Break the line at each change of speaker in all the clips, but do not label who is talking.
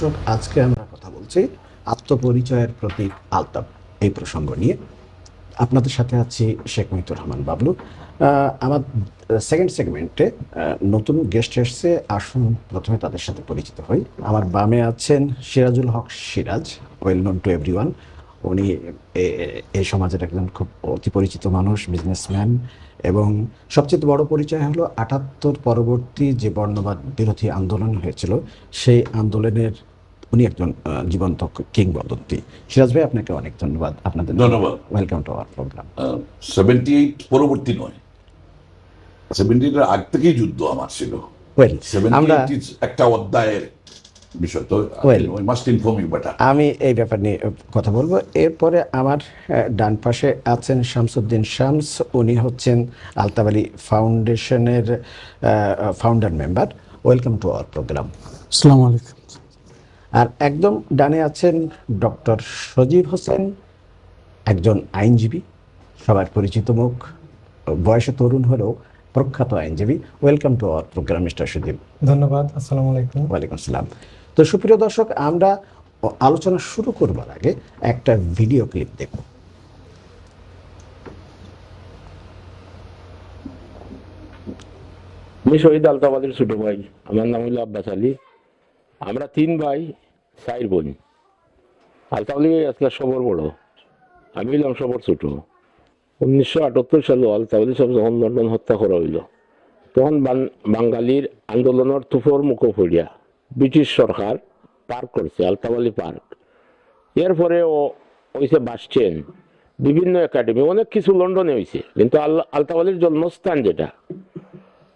দর্শক, আজকে আমরা কথা বলছি আত্মপরিচয়ের প্রতীক আলতাব এই প্রসঙ্গ নিয়ে। আপনাদের সাথে আছি শেখ মহিতুর রহমান বাবলু। আমার সেকেন্ড সেগমেন্টে নতুন গেস্ট এসছে। আসুন, প্রথমে তাদের সাথে পরিচিত হই। আমার বামে আছেন Sirajul Haque Siraj well known to every উনি এই সমাজের একজন খুব অতি পরিচিত মানুষ বিজনেসম্যান এবং সবচেয়ে বড় পরিচয় হলো আটাত্তর পরবর্তী যে বর্ণবাদ বিরোধী আন্দোলন হয়েছিল, সেই আন্দোলনের উনি একজন জীবন্ত কিংবদন্তি। সিরাজ ভাই আপনাকে অনেক ধন্যবাদ। আপনাদের
ধন্যবাদ।
Welcome to our programme
seventy eight পরবর্তী নয়। সেভেন্টি এইটের আগ থেকেই যুদ্ধ আমার ছিল। একটা অধ্যায়ের বিষয় তো
Well.
Must inform you better
আমি এই ব্যাপার নিয়ে কথা বলব। এরপরে আমার ডান পাশে আছেন শামসুদ্দিন শামস। উনি হচ্ছেন আলতাবালি ফাউন্ডেশনের founder member welcome to our programme
আসসালামু আলাইকুম।
আর একদম ডানে আছেন ডক্টর সজীব হোসেন একজন আইনজীবী সবার পরিচিত মুখ বয়সে তরুণ হলেও প্রখ্যাত আইনজীবী। Welcome to our programme mister Sajib.
ধন্যবাদ আসসালামু আলাইকুম।
ওয়ালাইকুম আসসালাম। তো সুপ্রিয় দর্শক আমরা আলোচনা শুরু করবার আগে একটা ভিডিও ক্লিপ দেখব।
আমি শহীদ আলতাবাদের ছোট ভাই। আমার নাম হইল আব্বাস আলী। আমরা তিন ভাই চার বোন। আলতাবালি আসলে সবর বড়। আমি হইলাম সবর ছোট। উনিশশো আটাত্তর সালে আলতাবালি সব যখন লন্ডন হত্যা করা হইল, তখন বাঙালির আন্দোলনের তুফর মুখ ব্রিটিশ সরকার পার্ক করছে, আলতাবালি পার্ক। এরপরে ও হয়েছে বাস স্ট্যান্ড বিভিন্ন একাডেমি, অনেক কিছু লন্ডনে হয়েছে কিন্তু আল আলতাবালির জন্মস্থান যেটা,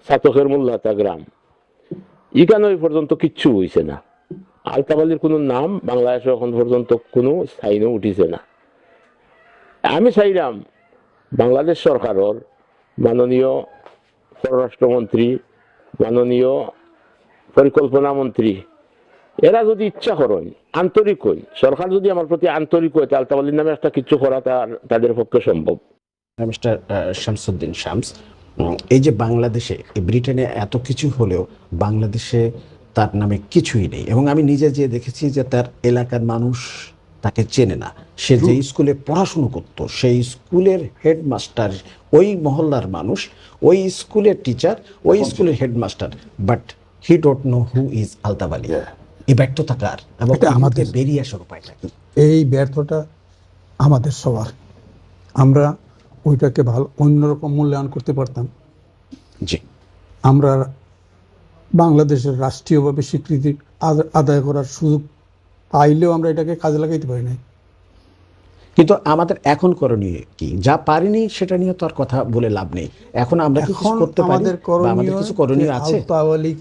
সাতকের মোল্লাতা গ্রাম ওই পর্যন্ত কিচ্ছু হইছে না। আলতাবালির কোনো নাম বাংলাদেশে এখন পর্যন্ত কোনো সাইনও উঠিছে না। আমি চাইলাম বাংলাদেশ সরকারের মাননীয় পররাষ্ট্রমন্ত্রী, মাননীয় পরিকল্পনা মন্ত্রী, এরা যদি ইচ্ছা করেন, আন্তরিক হই, সরকার যদি আমার প্রতি আন্তরিক হয় তাহলে আলতাবালির নামে একটা কিছু করা তার, তাদের পক্ষে সম্ভব।
মিস্টার শামসুদ্দিন শামস এই যে বাংলাদেশে ব্রিটেনে এত কিছু হলেও বাংলাদেশে তার নামে কিছুই নেই। এবং আমি নিজে যে দেখেছি যে তার এলাকার মানুষ তাকে চেনে না। সে যে স্কুলে পড়াশুনো করত সেই স্কুলের হেডমাস্টার ওই মহল্লার মানুষ ওই স্কুলের টিচার ওই স্কুলের headmaster. But he don't know who is Altab Ali. এই ব্যর্থতা কার? এবং
আমাদের।
বেরিয়ে আসার উপায়টা কি
এই ব্যর্থটা আমাদের সবার। আমরা ওইটাকে ভালো অন্যরকম মূল্যায়ন করতে পারতাম।
জি।
আমরা বাংলাদেশের রাষ্ট্রীয়ভাবে স্বীকৃতি আদায় করার সুযোগ পাইলেও আমরা এটাকে কাজে লাগাইতে পারি নাই।
কিন্তু আমাদের এখন করণীয় কি? যা পারিনি সেটা নিয়ে তো আর কথা বলে লাভ নেই। এখন আমরা কিছু করতে পারি?
আমাদের করণীয়
কিছু করণীয় আছে?
আলতা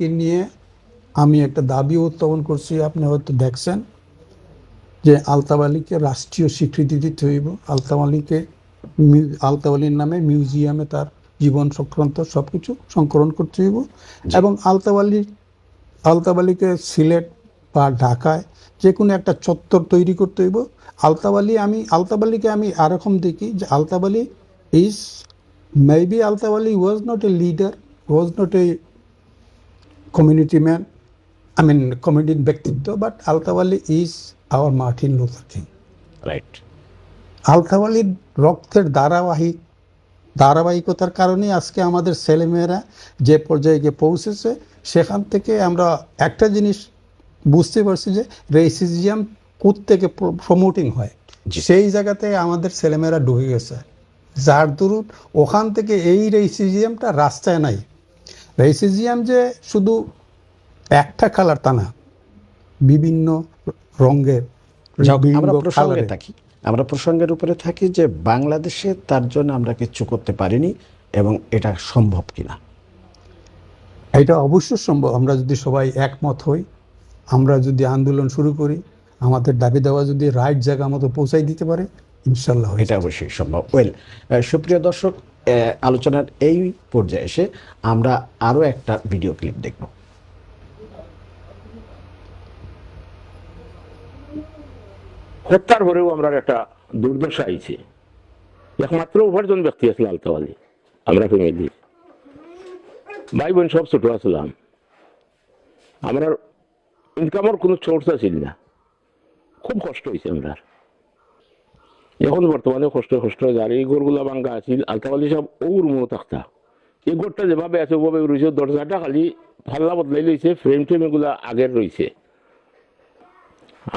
নিয়ে আমি একটা দাবি উত্থাপন করছি আপনি হয়তো দেখছেন যে আলতাব আলীকে রাষ্ট্রীয় স্বীকৃতি দিতে হইব। আলতাব আলীকে মিউ- নামে মিউজিয়ামে তার জীবন সংক্রান্ত সব কিছু সংকলন করতে হইব। এবং আলতাব আলতাবালিকে সিলেট বা ঢাকায় যে কোনো একটা চত্বর তৈরি করতে হইব। আলতাবালি আমি আলতাবালিকে আমি আরকম দেখি যে Altab Ali is maybe Altab Ali was not a leader was not a community man I mean community ব্যক্তিত্ব but Altab Ali is our Martin Luther King.
Right
আলতাবালির রক্তের ধারাবাহিক ধারাবাহিকতার কারণে আজকে আমাদের ছেলেমেয়েরা যে পর্যায়ে গিয়ে পৌঁছেছে সেখান থেকে আমরা একটা জিনিস বুঝতে পারছি যে রেসিজিয়াম থেকে প্রমোটিং হয়। সেই জায়গাতে আমাদের ছেলেমেয়েরা ঢুকে গেছে। যার দরুন ওখান থেকে এই রেসিজিয়ামটা রাস্তায় নাই। রেসিজিয়াম যে শুধু একটা কালার তা না বিভিন্ন রঙের
যাক, আমরা প্রসঙ্গে থাকি। আমরা প্রসঙ্গের উপরে থাকি যে বাংলাদেশে তার জন্য আমরা কিছু করতে পারিনি এবং এটা সম্ভব কিনা।
এটা অবশ্যই সম্ভব আমরা যদি সবাই একমত হই আমরা যদি আন্দোলন শুরু করি আমাদের দাবি দেওয়া যদি রাইট জায়গা মতো পৌঁছাই দিতে পারে ইনশাল্লাহ
এটা অবশ্যই সম্ভব। ওয়েল সুপ্রিয় দর্শক আলোচনার এই পর্যায়ে এসে আমরা আরও একটা ভিডিও ক্লিপ দেখব।
হত্যার পরেও আমরা একটা দুর্দশা আইছে। একমাত্র উপার্জন ব্যক্তি আসলে আলতাওয়ালি। আমরা ফ্যামিলি ভাই বোন সব ছোট আসলাম আমরা ইনকামের কোনো সোর্স আছিল না। খুব কষ্ট হয়েছে আমরা এখন বর্তমানে কষ্ট কষ্ট আর এই গরগুলা বাঙ্গা আছিল, আলতাওয়ালি সব ওর মো থাকতা। এই গরটা যেভাবে আছে, ওভাবে রয়েছে দরজাটা খালি ফাল্লা বদলাই লইছে ফ্রেম ট্রেম এগুলা আগের রয়েছে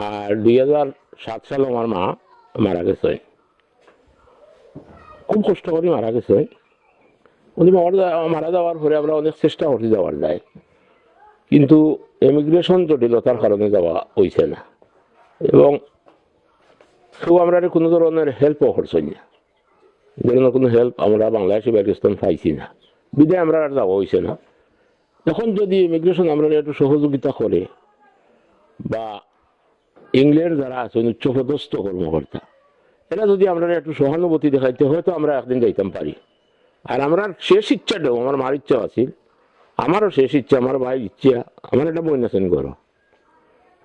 আর দুই হাজার সাত সাল আমার মা মারা গেছে। খুব কষ্ট করে মারা গেছে। উনি মারা যাওয়ার পরে আমরা অনেক চেষ্টা করছি যাওয়ার যায়। কিন্তু ইমিগ্রেশন জটিলতার কারণে যাওয়া হয়েছে না। এবং কেউ আমরা কোনো ধরনের হেল্পও করছি না। ধরনের কোনো হেল্প আমরা বাংলাদেশে পাকিস্তান পাইছি না। বিদায় আমরা আর যাওয়া হয়েছে না। এখন যদি ইমিগ্রেশন আমরা একটু সহযোগিতা করে বা ইংল্যান্ড যারা আছেন উচ্চপদস্থ কর্মকর্তা। এরা যদি আমরা একটু সহানুভূতি দেখাইতে হয়তো আমরা একদিন যাইতাম পারি। আর আমার শেষ ইচ্ছাটাও আমার মার ইচ্ছা আছিল আমারও শেষ ইচ্ছা, আমার ভাইয়ের ইচ্ছা। আমার একটা বই আছেন করো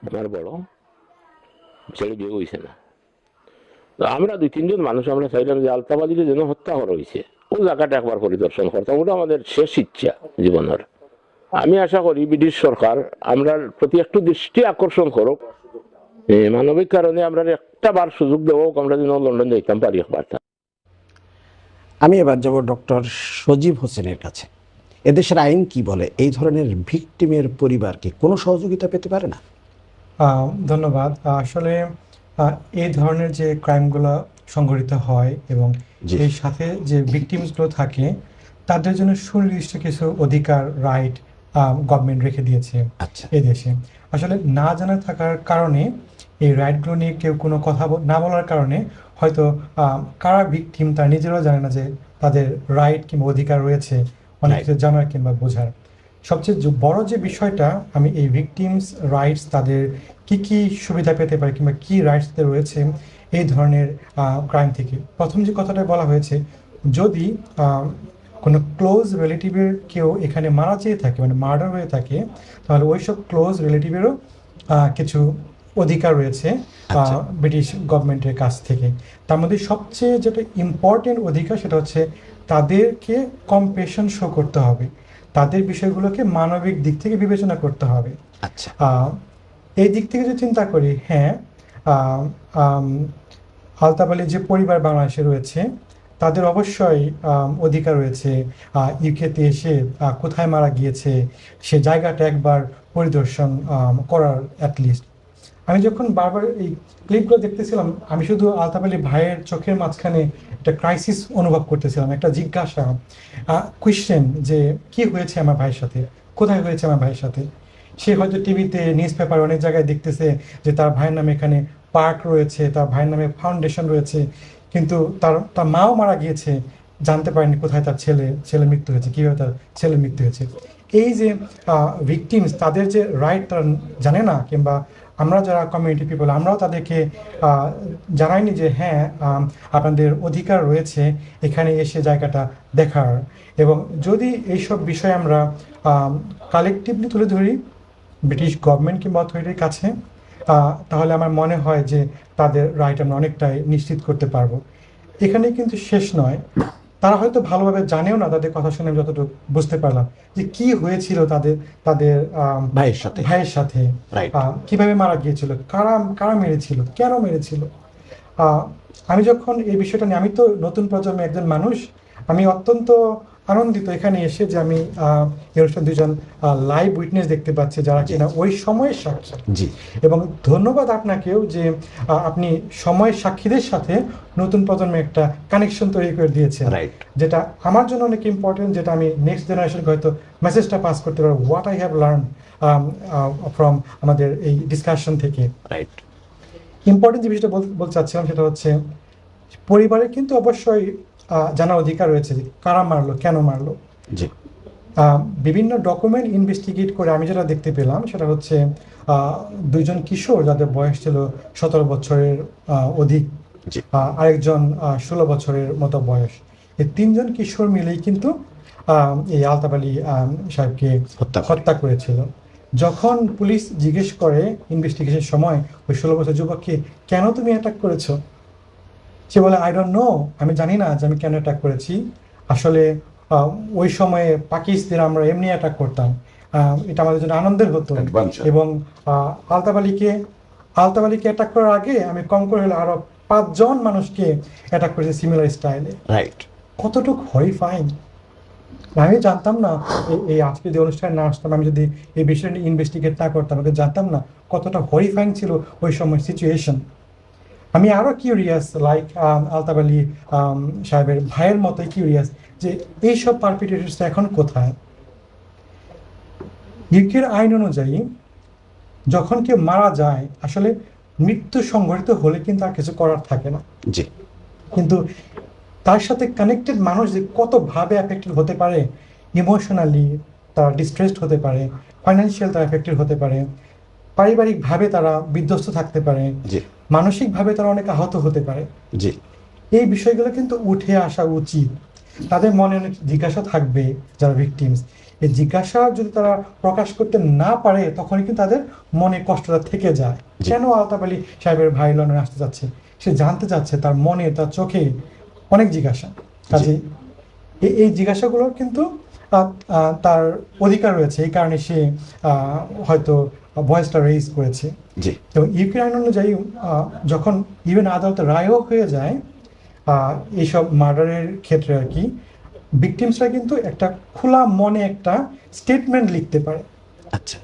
আমার বড়। ছেলে বিয়ে হয়েছে না। তো আমরা দুই তিনজন মানুষ, আমরা চাইলাম যে আলতাবাদিতে যেন হত্যা করা হয়েছে ওই জায়গাটা একবার পরিদর্শন করতাম, ওটা আমাদের শেষ ইচ্ছা জীবনের। আমি আশা করি ব্রিটিশ সরকার আমরা প্রতি একটু দৃষ্টি আকর্ষণ করুক। মানবিক কারণে আমরা একটা বার সুযোগ দেবো আমরা যেন লন্ডন যাইতাম পারি একবার
আমি এবার যাব ডক্টর সজীব হোসেনের কাছে। এদেশের আইন কি বলে? এই ধরনের ভিকটিমের পরিবার কি কোনো সহযোগিতা পেতে পারে না?
ধন্যবাদ। আসলে এই ধরনের যে ক্রাইমগুলো সংঘটিত হয় এবং। এর সাথে যে ভিকটিমসগুলো থাকে তাদের জন্য সুনির্দিষ্ট কিছু অধিকার রাইট গভর্নমেন্ট রেখে দিয়েছে
আচ্ছা।
এই দেশে আসলে না জানা থাকার কারণে এই রাইটগুলো নিয়ে কেউ কোনো কথা না বলার কারণে হয়তো কারা ভিকটিম তারা নিজেরাও জানে না যে তাদের রাইট কিংবা অধিকার রয়েছে অনেক কিছু জানার কিংবা বোঝার। সবচেয়ে বড় যে বিষয়টা আমি এই ভিকটিমস রাইটস তাদের কি কি সুবিধা পেতে পারে কিংবা কি রাইটস রয়েছে এই ধরনের ক্রাইম থেকে। প্রথম যে কথাটা বলা হয়েছে যদি কোনো ক্লোজ রিলেটিভের কেউ এখানে মারা চেয়ে থাকে মানে মার্ডার হয়ে থাকে তাহলে ওই সব ক্লোজ রিলেটিভেরও কিছু অধিকার রয়েছে
আচ্ছা।
ব্রিটিশ গভর্নমেন্টের কাছ থেকে। তার মধ্যে সবচেয়ে যেটা ইম্পর্টেন্ট অধিকার সেটা হচ্ছে তাদেরকে কম্পেশন শো করতে হবে। তাদের বিষয়গুলোকে মানবিক দিক থেকে বিবেচনা করতে হবে।
আচ্ছা।
এই দিক থেকে যদি চিন্তা করি হ্যাঁ আলতাফ যে পরিবার বাংলাদেশে রয়েছে তাদের অবশ্যই অধিকার রয়েছে। ইউকেতে এসে কোথায় মারা গিয়েছে সে জায়গাটা একবার পরিদর্শন করার অ্যাটলিস্ট আমি যখন বারবার এই ক্লিপগুলো দেখতেছিলাম, আমি শুধু আলতাফ আলী ভাইয়ের চোখের মাঝখানে একটা ক্রাইসিস অনুভব করতেছিলাম, একটা জিজ্ঞাসা কোয়েশ্চেন যে কি হয়েছে আমার ভাইয়ের সাথে? কোথায় হয়েছে আমার ভাইয়ের সাথে? সে হয়তো টিভিতে নিউজ পেপার অনেক জায়গায় দেখতেছে যে তার ভাইয়ের নামে এখানে পার্ক রয়েছে, তার ভাইয়ের নামে ফাউন্ডেশন রয়েছে, কিন্তু তার তার মাও মারা গিয়েছে, জানতে পারেনি কোথায় তার ছেলে ছেলে মৃত্যু হয়েছে, কীভাবে তার ছেলে মৃত্যু হয়েছে। এই যে ভিকটিমস তাদের যে রাইট তারা জানে না, কিংবা আমরা যারা কমিউনিটি পিপল আমরাও তাদেরকে জানাইনি যে হ্যাঁ আপনাদের অধিকার রয়েছে এখানে এসে জায়গাটা দেখার। এবং যদি এইসব বিষয় আমরা কালেকটিভলি তুলে ধরি, ব্রিটিশ গভর্নমেন্ট কিংবা অথরিটির কাছে তাহলে আমার মনে হয় যে তাদের রাইট আমরা অনেকটাই নিশ্চিত করতে পারব। এখানে কিন্তু শেষ নয়। তারা হয়তো ভালোভাবে জানেও না তাদের কথা শুনে আমি যতটুকু বুঝতে পারলাম যে কি হয়েছিল তাদের তাদের
ভাইয়ের সাথে।
ভাইয়ের সাথে কীভাবে মারা গিয়েছিল কারা কারা মেরেছিল কেন মেরেছিল? আহ, আমি যখন এই বিষয়টা নিয়ে আমি তো নতুন প্রজন্মে একজন মানুষ আমি অত্যন্ত আনন্দিত এখানে এসে যে আমি অনুষ্ঠান দুজন লাইভ উইটনেস দেখতে পাচ্ছি যারা কিনা ওই সময়ের সাক্ষী।
জি।
এবং ধন্যবাদ আপনাকেও যে আপনি সময়ের সাক্ষীদের সাথে নতুন প্রজন্মে একটা কানেকশন তৈরি করে দিয়েছেন।
রাইট
যেটা আমার জন্য অনেক ইম্পর্টেন্ট যেটা আমি নেক্সট জেনারেশনকে হয়তো মেসেজটা পাস করতে পারব। What I have learn from আমাদের এই ডিসকাশন থেকে।
রাইট
ইম্পর্টেন্ট যে বিষয়টা বলতে চাচ্ছিলাম সেটা হচ্ছে পরিবারের কিন্তু অবশ্যই জানার অধিকার রয়েছে কারা মারলো কেন মারলো।
জি।
বিভিন্ন ডকুমেন্ট ইনভেস্টিগেট করে আমি যেটা দেখতে পেলাম সেটা হচ্ছে দুইজন কিশোর যাদের বয়স ছিল সতেরো বছরের অধিক আরেকজন ষোলো বছরের মতো বয়স। এই তিনজন কিশোর মিলেই কিন্তু আহ, এই আলতাফ আলী সাহেবকে
হত্যা
হত্যা করেছিল। যখন পুলিশ জিজ্ঞেস করে ইনভেস্টিগেশন সময় ওই ষোলো বছর যুবককে কেন তুমি অ্যাটাক করেছ? সে বলে আই ডোন্ট নো আমি জানি না যে আমি কেন অ্যাটাক করেছি। আসলে ওই সময়ে পাকিস্তান আমরা এমনি অ্যাটাক করতাম। এটা আমাদের জন্য আনন্দের হতো। এবং আলতাফ আলীকে আলতাফ আলীকে অ্যাটাক করার আগে আমি কম করে হলে আরও পাঁচজন মানুষকে অ্যাটাক করেছি সিমিলার স্টাইলে
রাইট
কতটুকু হরিফাইং আমি জানতাম না এই- এই আজকে যে অনুষ্ঠানে না আসতাম আমি যদি এই বিষয়টা ইনভেস্টিগেট না করতাম আমি জানতাম না কতটা হরিফাইং ছিল ওই সময় সিচুয়েশন আমি আরও curious like Altab Ali um, সাহেবের ভাইয়ের মতোই কিউরিয়াস যে এইসব পারপিটেটার্স এখন কোথায়? ইউকের আইন অনুযায়ী যখন কেউ মারা যায় আসলে মৃত্যু সংঘটিত হলে কিন্তু আর কিছু করার থাকে না।
জি।
কিন্তু তার সাথে কানেক্টেড মানুষ যে কতভাবে অ্যাফেক্টেড হতে পারে ইমোশনালি তারা ডিস্ট্রেসড হতে পারে ফাইন্যান্সিয়াল তারা অ্যাফেক্টেড হতে পারে পারিবারিকভাবে তারা বিধ্বস্ত থাকতে পারে মানসিকভাবে তারা অনেক আহত হতে পারে।
জি।
এই বিষয়গুলো কিন্তু উঠে আসা উচিত। তাদের মনে অনেক জিজ্ঞাসা থাকবে যারা ভিকটিমস এই জিজ্ঞাসা যদি তারা প্রকাশ করতে না পারে তখনই কিন্তু তাদের মনে কষ্টটা থেকে যায়। কেন আলতাফ আলী সাহেবের ভাই লন্ডনে আসতে যাচ্ছে? সে জানতে চাচ্ছে তার মনে তার চোখে অনেক জিজ্ঞাসা। কাজে এই- জিজ্ঞাসাগুলোর কিন্তু তার অধিকার রয়েছে। এই কারণে সে আহ, হয়তো ভয়েসটা রেইজ করেছে।
জি।
এবং ইউক্রেন আইন অনুযায়ী যখন ইভেন আদালতে রায়ও হয়ে যায় এইসব মার্ডারের ক্ষেত্রে আর কি ভিকটিমসরা কিন্তু একটা খোলা মনে একটা স্টেটমেন্ট লিখতে পারে।
আচ্ছা।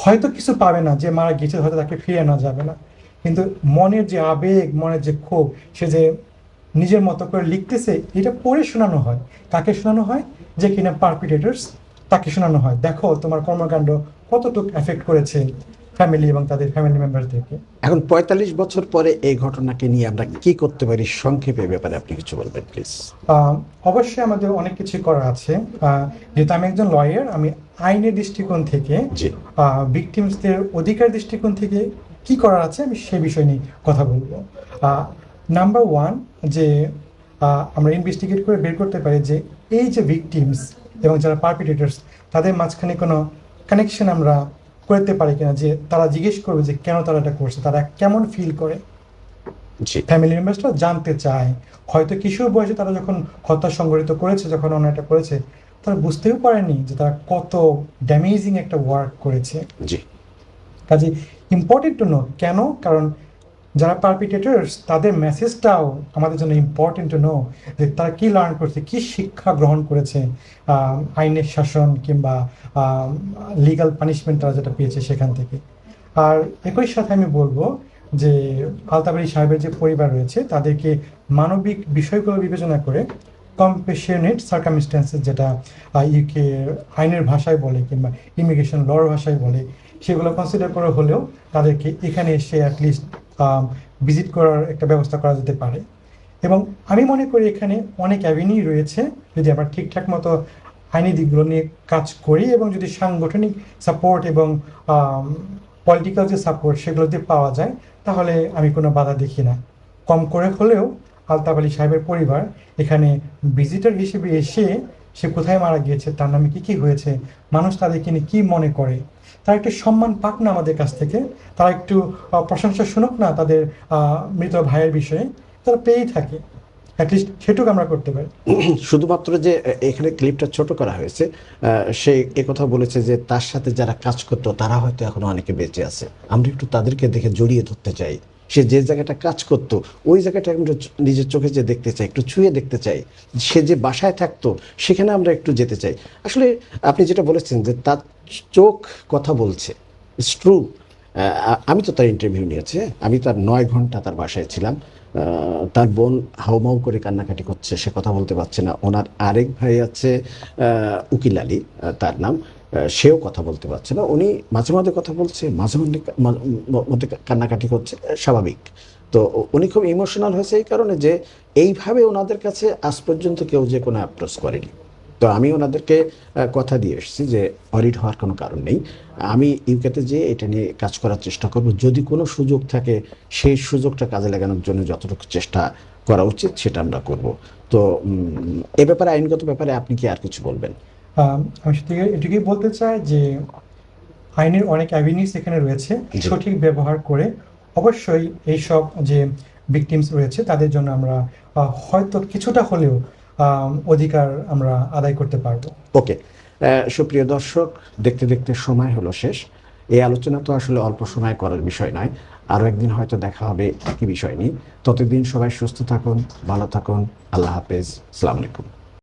হয়তো কিছু পাবে না যে মারা গেছে হয়তো তাকে ফিরে আনা যাবে না। কিন্তু মনের যে আবেগ মনের যে ক্ষোভ সে যে নিজের মতো করে লিখতেছে এটা পড়ে শোনানো হয়। কাকে শোনানো হয়? যে কিনা পারপিটেটার্স তাকে শোনানো হয়। দেখো তোমার কর্মকাণ্ড কতটুকু এফেক্ট করেছে ফ্যামিলি এবং তাদের ফ্যামিলি মেম্বারদেরকে
এখন পঁয়তাল্লিশ বছর পরে এই ঘটনাকে নিয়ে আমরা কি করতে পারি সংক্ষেপে ব্যাপারে আপনি কিছু বলবেন প্লিজ
অবশ্যই আমাদের অনেক কিছু করার আছে। যেহেতু আমি একজন লয়ার আমি আইনের দৃষ্টিকোণ থেকে ভিকটিমসদের অধিকার দৃষ্টিকোণ থেকে কি করার আছে আমি সে বিষয় নিয়ে কথা বলব। নাম্বার ওয়ান যে আহ, আমরা ইনভেস্টিগেট করে বের করতে পারি যে এই যে ভিকটিমস এবং যারা পারপিটেটার্স তাদের মাঝখানে কোনো কানেকশন আমরা করতে পারি কিনা যে তারা জিজ্ঞেস করবে যে কেন তারা এটা করছে তারা কেমন ফিল করে? ফ্যামিলি মেম্বার্সরা জানতে চায়। হয়তো কিশোর বয়সে তারা যখন হত্যা সংগঠিত করেছে যখন অন্যায়টা করেছে তারা বুঝতেও পারেনি যে তারা কত ড্যামেজিং একটা ওয়ার্ক করেছে।
জি।
কাজে ইম্পর্টেন্ট টু নো কেন? কারণ যারা পারপিটেটার্স তাদের মেসেজটাও আমাদের জন্য ইম্পর্টেন্ট নো যে তারা কি লার্ন করছে, কি শিক্ষা গ্রহণ করেছে আইনের শাসন কিংবা লিগাল পানিশমেন্ট তারা যেটা পেয়েছে সেখান থেকে। আর একই সাথে আমি বলব যে আলতাবাড়ি সাহেবের যে পরিবার রয়েছে, তাদেরকে মানবিক বিষয়গুলো বিবেচনা করে কম্পেশনেট সার্কামস্টেন্সেস যেটা ইউকে আইনের ভাষায় বলে কিংবা ইমিগ্রেশন লর ভাষায় বলে, সেগুলো কনসিডার করে হলেও তাদেরকে এখানে এসে অ্যাটলিস্ট ভিজিট করার একটা ব্যবস্থা করা যেতে পারে। এবং আমি মনে করি এখানে অনেক অ্যাভিনিউ রয়েছে, যদি আমরা ঠিকঠাক মতো আইনি দিকগুলো নিয়ে কাজ করি এবং যদি সাংগঠনিক সাপোর্ট এবং পলিটিক্যাল যে সাপোর্ট সেগুলো যদি পাওয়া যায়, তাহলে আমি কোনো বাধা দেখি না। কম করে হলেও আলতাফ আলী সাহেবের পরিবার এখানে ভিজিটর হিসেবে এসে সে কোথায় মারা গিয়েছে, তার নামে কি কি হয়েছে, মানুষ তাদেরকে নিয়ে কি মনে করে? তারা একটু সম্মান পাক না আমাদের কাছ থেকে। তারা একটু প্রশংসা শুনুক না তাদের মৃত ভাইয়ের বিষয়ে। তারা পেয়েই থাকে। আমরা করতে পারি।
শুধুমাত্র যে এখানে ক্লিপটা ছোট করা হয়েছে সে কথা বলেছে যে, তার সাথে যারা কাজ করতো, তারা হয়তো এখন অনেকে বেঁচে আছে। আমরা একটু তাদেরকে দেখে জড়িয়ে ধরতে চাই। সে যে জায়গাটা কাজ করতো, ওই জায়গাটা আমরা নিজের চোখে যে দেখতে চাই, একটু ছুঁয়ে দেখতে চাই, সে যে বাসায় থাকতো, সেখানে আমরা একটু যেতে চাই। আসলে আপনি যেটা বলেছেন যে তার চোখ কথা বলছে ইটস ট্রু আমি তো তার ইন্টারভিউ নিয়েছি আমি তার নয় ঘণ্টা তার বাসায় ছিলাম। তার বোন হাউমাউ করে কান্নাকাটি করছে, সে কথা বলতে পারছে না। ওনার আরেক ভাই আছে উকিল আলী তার নাম। সেও কথা বলতে পারছে না। উনি মাঝে মাঝে কথা বলছে, মাঝে মধ্যে মা- মধ্যে কান্নাকাটি করছে স্বাভাবিক। তো উনি খুব ইমোশনাল হয়েছে এই কারণে যে এইভাবে ওনাদের কাছে আজ পর্যন্ত কেউ যে কোনো অ্যাপ্রোচ করেনি। তো আমি ওনাদেরকে কথা দিয়ে এসেছি যে অডিট হওয়ার কোনো কারণ নেই। আমি ইউকেতে যেয়ে এটা নিয়ে কাজ করার চেষ্টা করব। যদি কোনো সুযোগ থাকে, সেই সুযোগটা কাজে লাগানোর জন্য যতটুকু চেষ্টা করা উচিত সেটা আমরা করব। তো এ ব্যাপারে, আইনগত ব্যাপারে আপনি কি আর কিছু বলবেন?
আম, শুধু এটুকুই বলতে চাই যে আইনের অনেক অ্যাভিনিউস এখানে রয়েছে সঠিক ব্যবহার করে অবশ্যই এইসব যে ভিকটিমস রয়েছে তাদের জন্য আমরা হয়তো কিছুটা হলেও অধিকার আমরা আদায় করতে পারব।
ওকে। সুপ্রিয় দর্শক দেখতে দেখতে সময় হলো শেষ। এই আলোচনা তো আসলে অল্প সময় করার বিষয় নয়। আরও একদিন হয়তো দেখা হবে একই বিষয় নিয়ে। ততদিন সবাই সুস্থ থাকুন ভালো থাকুন। আল্লাহ হাফেজ। আসসালামু আলাইকুম।